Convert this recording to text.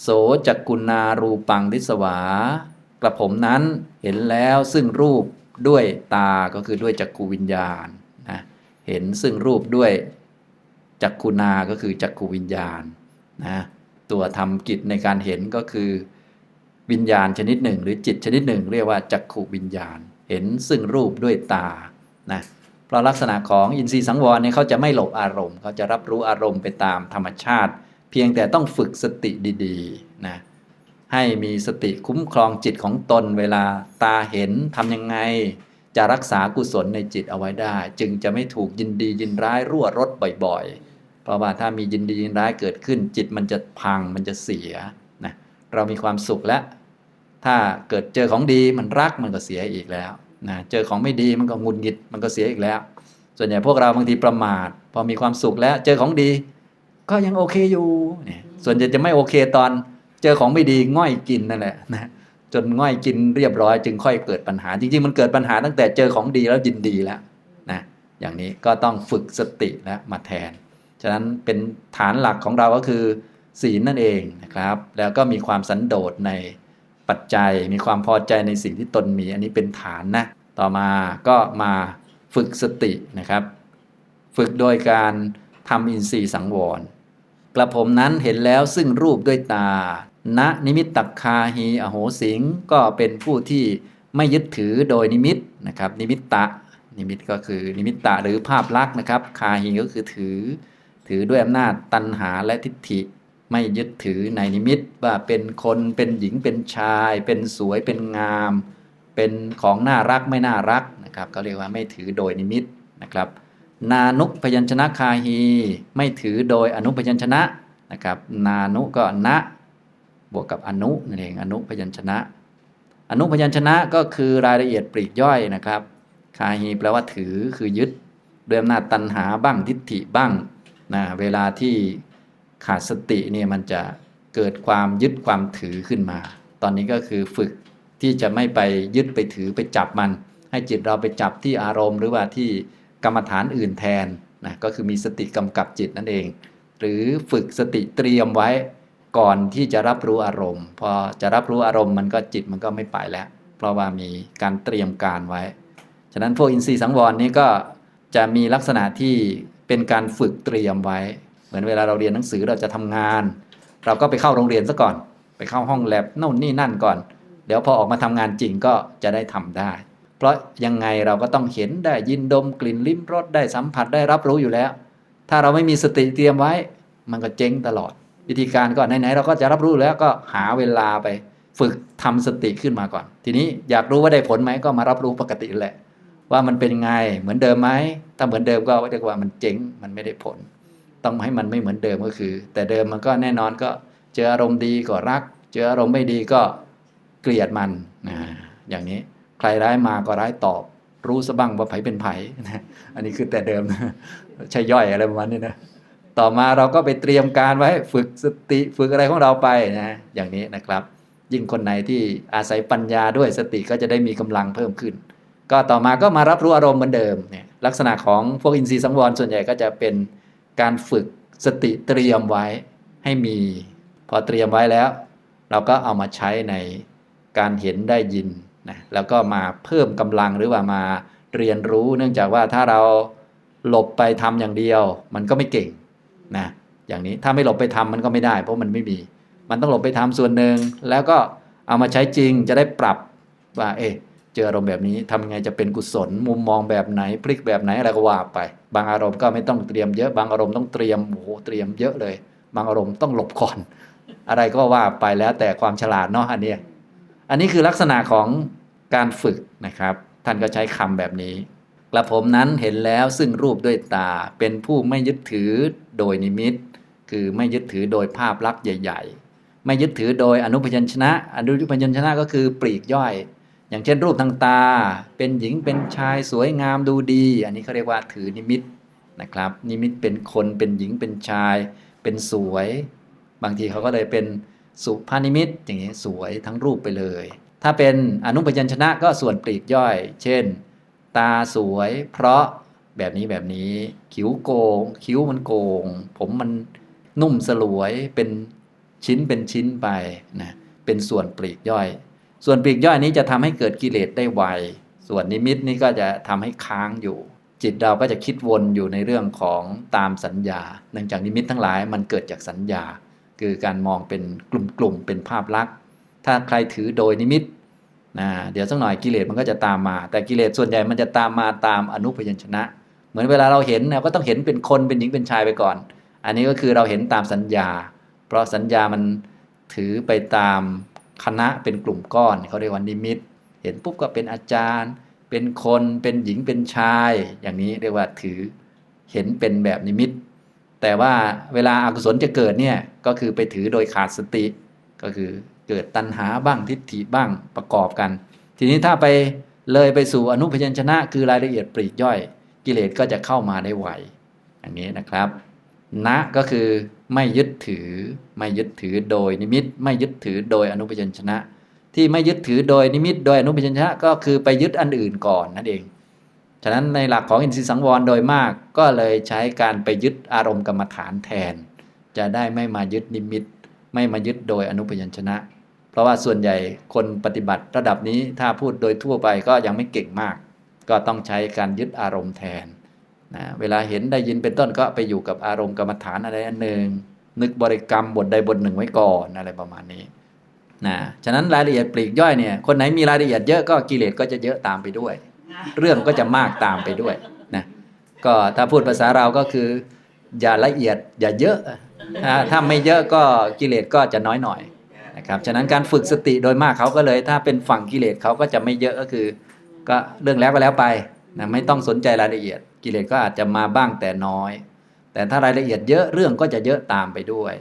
โสจักกุนารูปังทิสวากระผมนั้นเห็นแล้วซึ่งรูปด้วยตาก็คือด้วยจักกุวิญญาณนะเห็นซึ่งรูปด้วยจักกุนาก็คือจักกุวิญญาณนะตัวทำกิจในการเห็นก็คือวิญญาณชนิดหนึ่ง หรือจิตชนิดหนึ่ง เรียกว่าจักขุวิญญาณ เห็นซึ่งรูปด้วยตานะเพราะลักษณะของอินทรีย์สังวรเนี่ยเขาจะไม่หลบอารมณ์เขาจะรับรู้อารมณ์ไปตามธรรมชาติ พียงแต่ต้องฝึกสติดีๆนะให้มีสติคุ้มครองจิตของตนเวลาตาเห็นทำยังไง จะรักษากุศลในจิตเอาไว้ได้ จึงจะไม่ถูกยินดียินร้ายรั่วรถบ่อยๆ เพราะว่าถ้ามียินดียินร้ายเกิดขึ้น จิตมันจะพังมันจะเสียนะเรามีความสุขแล้ว ถ้าเกิดเจอของดีมันรักมันก็เสียอีกแล้วนะเจอของไม่ดีมันก็หงุดหงิดมันก็เสียอีกแล้ว ส่วนใหญ่พวกเราบางทีประมาทพอมีความสุขแล้ว เจอของดี ก็ยังโอเคอยู่เนี่ยส่วนใหญ่จะไม่โอเคตอนเจอของไม่ดีง่อยกินนั่นแหละนะจนง่อยกินเรียบร้อยจึงค่อยเกิดปัญหา จริงๆ มันเกิดปัญหาตั้งแต่เจอของดีแล้วยินดีแล้วนะอย่างนี้ก็ต้องฝึกสติและมาแทน ฉะนั้นเป็นฐานหลักของเราก็คือ ศีลนั่นเองนะครับ แล้วก็มีความสันโดษในปัจจัย มีความพอใจในสิ่งที่ตนมี อันนี้เป็นฐานนะต่อมาก็มาฝึกสตินะครับ ฝึกโดยการทำอินทรีย์สังวร กระผมนั้นเห็นแล้วซึ่งรูปด้วยตา ณนิมิตตักคาหีอโหสิงก็เป็นผู้ที่ไม่ยึดถือโดยนิมิตนะครับ นิมิตตะ นิมิตก็คือนิมิตตะหรือภาพลักษณ์นะครับ คาหีก็คือถือ ถือด้วยอำนาจตัณหาและทิฏฐิ ไม่ยึดถือในนิมิตว่าเป็นคนเป็นหญิงเป็นชาย เป็นสวยเป็นงาม เป็นของน่ารักไม่น่ารักนะครับก็เรียกว่าไม่ถือโดยนิมิตนะครับ นานุพยัญชนะคาฮีไม่ถือโดยอนุพยัญชนะนะครับนานุก็นะบวกกับอนุนั่นเองอนุพยัญชนะ อนุพยัญชนะก็คือรายละเอียดปลีกย่อยนะครับ คาฮีแปลว่าถือคือยึดด้วยอำนาจตัณหาบ้างทิฏฐิบ้างนะเวลาที่ขาดสติเนี่ยมันจะเกิดความยึดความถือขึ้นมา ตอนนี้ก็คือฝึกที่จะไม่ไปยึดไปถือไปจับมัน ให้จิตเราไปจับที่อารมณ์หรือว่าที่ กรรมฐานอื่นแทนนะก็คือมีสติกำกับจิตนั่นเอง หรือฝึกสติเตรียมไว้ก่อนที่จะรับรู้อารมณ์ พอจะรับรู้อารมณ์มันก็จิตมันก็ไม่ไปแล้ว เพราะว่ามีการเตรียมการไว้ ฉะนั้นพวกอินทรีย์สังวรนี้ก็จะมีลักษณะที่เป็นการฝึกเตรียมไว้ เหมือนเวลาเราเรียนหนังสือเราจะทำงาน เราก็ไปเข้าโรงเรียนซะก่อน ไปเข้าห้องแลบโน่นนี่นั่นก่อน เดี๋ยวพอออกมาทำงานจริงก็จะได้ทำได้ เพราะยังไงเราก็ต้องเห็นได้ยินดมกลิ่นลิ้มรสได้สัมผัสได้รับรู้อยู่แล้ว ถ้าเราไม่มีสติเตรียมไว้ มันก็เจ๊งตลอด วิธีการก็ไหนๆเราก็จะรับรู้แล้วก็หาเวลาไป ฝึกทำสติขึ้นมาก่อน ทีนี้อยากรู้ว่าได้ผลไหมก็มารับรู้ปกติแหละ ว่ามันเป็นไงเหมือนเดิมไหมถ้าเหมือนเดิมก็เรียกว่ามันเจ๊งมันไม่ได้ผล ต้องให้มันไม่เหมือนเดิมก็คือ แต่เดิมมันก็แน่นอนก็เจออารมณ์ดีก็รัก เจออารมณ์ไม่ดีก็เกลียดมันนะอย่างนี้ ใครร้ายมาก็ร้ายตอบ รู้สะบ้างว่าไผเป็นไผนะอันนี้คือแต่เดิมนะใช่ย่อยอะไรประมาณนี้นะต่อมาเราก็ไปเตรียมการไว้ฝึกสติฝึกอะไรของเราไปนะอย่างนี้นะครับ ยิ่งคนไหนที่อาศัยปัญญาด้วยสติก็จะได้มีกำลังเพิ่มขึ้น ก็ต่อมาก็มารับรู้อารมณ์เหมือนเดิมเนี่ยลักษณะของพวกอินทรีย์สังวรส่วนใหญ่ก็จะเป็นการฝึกสติเตรียมไว้ให้มี พอเตรียมไว้แล้ว เราก็เอามาใช้ในการเห็นได้ยิน นะแล้วก็มาเพิ่มกำลังหรือว่ามาเรียนรู้เนื่องจากว่าถ้าเราหลบไปทำอย่างเดียว มันก็ไม่เก่งนะอย่างนี้ถ้าไม่หลบไปทำมันก็ไม่ได้ เพราะมันไม่มี มันต้องหลบไปทำส่วนหนึ่งแล้วก็เอามาใช้จริงจะได้ปรับว่า เอ๊ะเจออารมณ์แบบนี้ทำยังไงจะเป็นกุศล มุมมองแบบไหนพลิกแบบไหนอะไรก็ว่าไป บางอารมณ์ก็ไม่ต้องเตรียมเยอะ บางอารมณ์ต้องเตรียมโอ้โหเตรียมเยอะเลย บางอารมณ์ต้องหลบก่อน อะไรก็ว่าไปแล้วแต่ความฉลาดเนาะอันเนี้ยอันนี้คือลักษณะของ การฝึกนะครับ ท่านก็ใช้คำแบบนี้กระผมนั้นเห็นแล้วซึ่งรูปด้วยตาเป็นผู้ไม่ยึดถือโดยนิมิต คือไม่ยึดถือโดยภาพลักษณ์ใหญ่ ๆ ไม่ยึดถือโดยอนุพยัญชนะ อนุพยัญชนะก็คือปลีกย่อย อย่างเช่นรูปทางตา เป็นหญิงเป็นชายสวยงามดูดี อันนี้เขาเรียกว่าถือนิมิตนะครับ นิมิตเป็นคนเป็นหญิงเป็นชาย เป็นสวย บางทีเขาก็เลยเป็นสุภานิมิตอย่างนี้สวยทั้งรูปไปเลย ถ้าเป็นอนุพยัญชนะก็ส่วนปลีกย่อย เช่น ตาสวย เพราะแบบนี้แบบนี้ คิ้วโกง คิ้วมันโกง ผมมันนุ่มสลวยเป็นชิ้นเป็นชิ้นไปนะเป็นส่วนปลีกย่อย ส่วนปลีกย่อยนี้จะทำให้เกิดกิเลสได้ไวส่วนนิมิตนี้ก็จะทำให้ค้างอยู่ จิตเราก็จะคิดวนอยู่ในเรื่องของตามสัญญา เนื่องจากนิมิตทั้งหลายมันเกิดจากสัญญา คือการมองเป็นกลุ่มๆเป็นภาพลักษณ์ ถ้าใครถือโดยนิมิตนะเดี๋ยวสักหน่อยกิเลสมันก็จะตามมา แต่กิเลสส่วนใหญ่มันจะตามมาตามอนุพยัญชนะ เหมือนเวลาเราเห็นเราก็ต้องเห็นเป็นคนเป็นหญิงเป็นชายไปก่อน อันนี้ก็คือเราเห็นตามสัญญา เพราะสัญญามันถือไปตามคณะเป็นกลุ่มก้อนเขาเรียกว่านิมิต เห็นปุ๊บก็เป็นอาจารย์ เป็นคนเป็นหญิงเป็นชาย อย่างนี้เรียกว่าถือเห็นเป็นแบบนิมิต แต่ว่าเวลาอากุศลจะเกิดเนี่ยก็คือไปถือโดยขาดสติก็คือ เกิดตัณหาบ้างทิฏฐิบ้างประกอบกัน ทีนี้ถ้าไปเลยไปสู่อนุพยัญชนะคือรายละเอียดปลีกย่อย กิเลสก็จะเข้ามาได้ไวอย่างนี้นะครับณก็คือไม่ยึดถือไม่ยึดถือโดยนิมิต ไม่ยึดถือโดยอนุพยัญชนะ ที่ไม่ยึดถือโดยนิมิต โดยอนุพยัญชนะ ก็คือไปยึดอันอื่นก่อนนั่นเองฉะนั้นในหลักของอินทรีย์สังวรโดยมากก็เลยใช้การไปยึดอารมณ์กรรมฐานแทน จะได้ไม่มายึดนิมิต ไม่มายึดโดยอนุพยัญชนะ เพราะว่าส่วนใหญ่คนปฏิบัติระดับนี้ถ้าพูดโดยทั่วไปก็ยังไม่เก่งมาก ก็ต้องใช้การยึดอารมณ์แทนนะเวลาเห็นได้ยินเป็นต้นก็ไปอยู่กับอารมณ์กรรมฐานอะไรอันหนึ่งนึกบริกรรมบทใดบทหนึ่งไว้ก่อนอะไรประมาณนี้นะฉะนั้นรายละเอียดปลีกย่อยเนี่ยคนไหนมีรายละเอียดเยอะก็กิเลสก็จะเยอะตามไปด้วย เรื่องก็จะมากตามไปด้วยนะก็ถ้าพูดภาษาเราก็คือ อย่าละเอียดอย่าเยอะ ถ้าถ้าไม่เยอะก็กิเลสก็จะน้อยหน่อย นะครับฉะนั้นการฝึกสติโดยมากเขาก็เลย ถ้าเป็นฝั่งกิเลสเขาก็จะไม่เยอะก็คือ ก็เรื่องแล้วก็แล้วไปนะไม่ต้องสนใจรายละเอียด กิเลสก็อาจจะมาบ้างแต่น้อย แต่ถ้ารายละเอียดเยอะเรื่องก็จะเยอะตามไปด้วย